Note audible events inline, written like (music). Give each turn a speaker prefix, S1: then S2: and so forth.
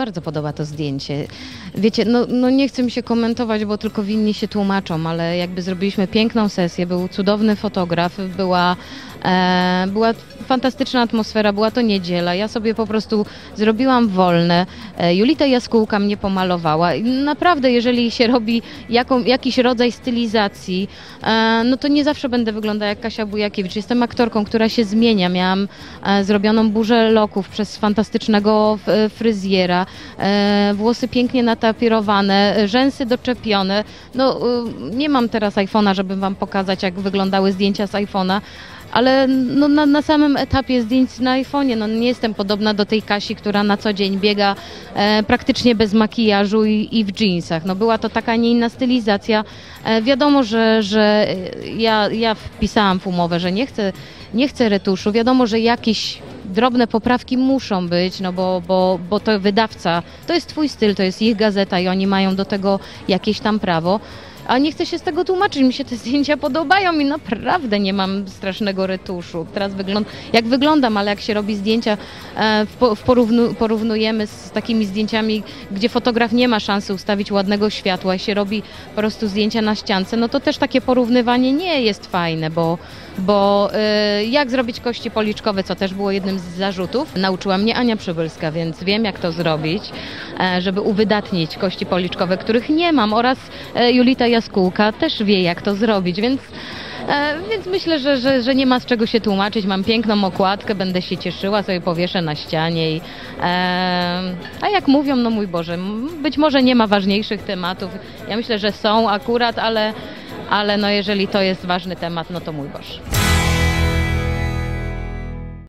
S1: Bardzo podoba to zdjęcie. Wiecie, no, no nie chcę mi się komentować, bo tylko winni się tłumaczą, ale jakby zrobiliśmy piękną sesję, był cudowny fotograf, była, e, była fantastyczna atmosfera, była to niedziela. Ja sobie po prostu zrobiłam wolne. E, Julita Jaskółka mnie pomalowała. Naprawdę, jeżeli się robi jaką, jakiś rodzaj stylizacji, e, no to nie zawsze będę wyglądała jak Kasia Bujakiewicz. Jestem aktorką, która się zmienia. Miałam e, zrobioną burzę loków przez fantastycznego e, fryzjera, e, włosy pięknie natapirowane, rzęsy doczepione. No, e, nie mam teraz iPhone'a, żeby wam pokazać, jak wyglądały zdjęcia z iPhone'a, ale no, na, na samym etapie zdjęć na iPhone'ie no, nie jestem podobna do tej Kasi, która na co dzień biega e, praktycznie bez makijażu i, i w jeansach. No, była to taka, nie inna stylizacja. E, wiadomo, że, że ja, ja wpisałam w umowę, że nie chcę, nie chcę retuszu. Wiadomo, że jakieś drobne poprawki muszą być, no bo, bo, bo to wydawca, to jest twój styl, to jest ich gazeta i oni mają do tego jakieś tam prawo. A nie chcę się z tego tłumaczyć, mi się te (laughs) zdjęcia podobają i naprawdę nie mam strasznego retuszu. Teraz wygląda, jak wyglądam, ale jak się robi zdjęcia, e, w po- w porównu, porównujemy z takimi zdjęciami, gdzie fotograf nie ma szansy ustawić ładnego światła i się robi po prostu zdjęcia na ściance, no to też takie porównywanie nie jest fajne, bo, bo e, jak zrobić kości policzkowe, co też było jednym z zarzutów, nauczyła mnie Ania Przybylska, więc wiem jak to zrobić, e, żeby uwydatnić kości policzkowe, których nie mam oraz Julita Jaskółka też wie jak to zrobić, więc E, Więc myślę, że, że, że nie ma z czego się tłumaczyć. Mam piękną okładkę, będę się cieszyła, sobie powieszę na ścianie. I, e, a jak mówią, no mój Boże, być może nie ma ważniejszych tematów. Ja myślę, że są akurat, ale, ale no jeżeli to jest ważny temat, no to mój Boże.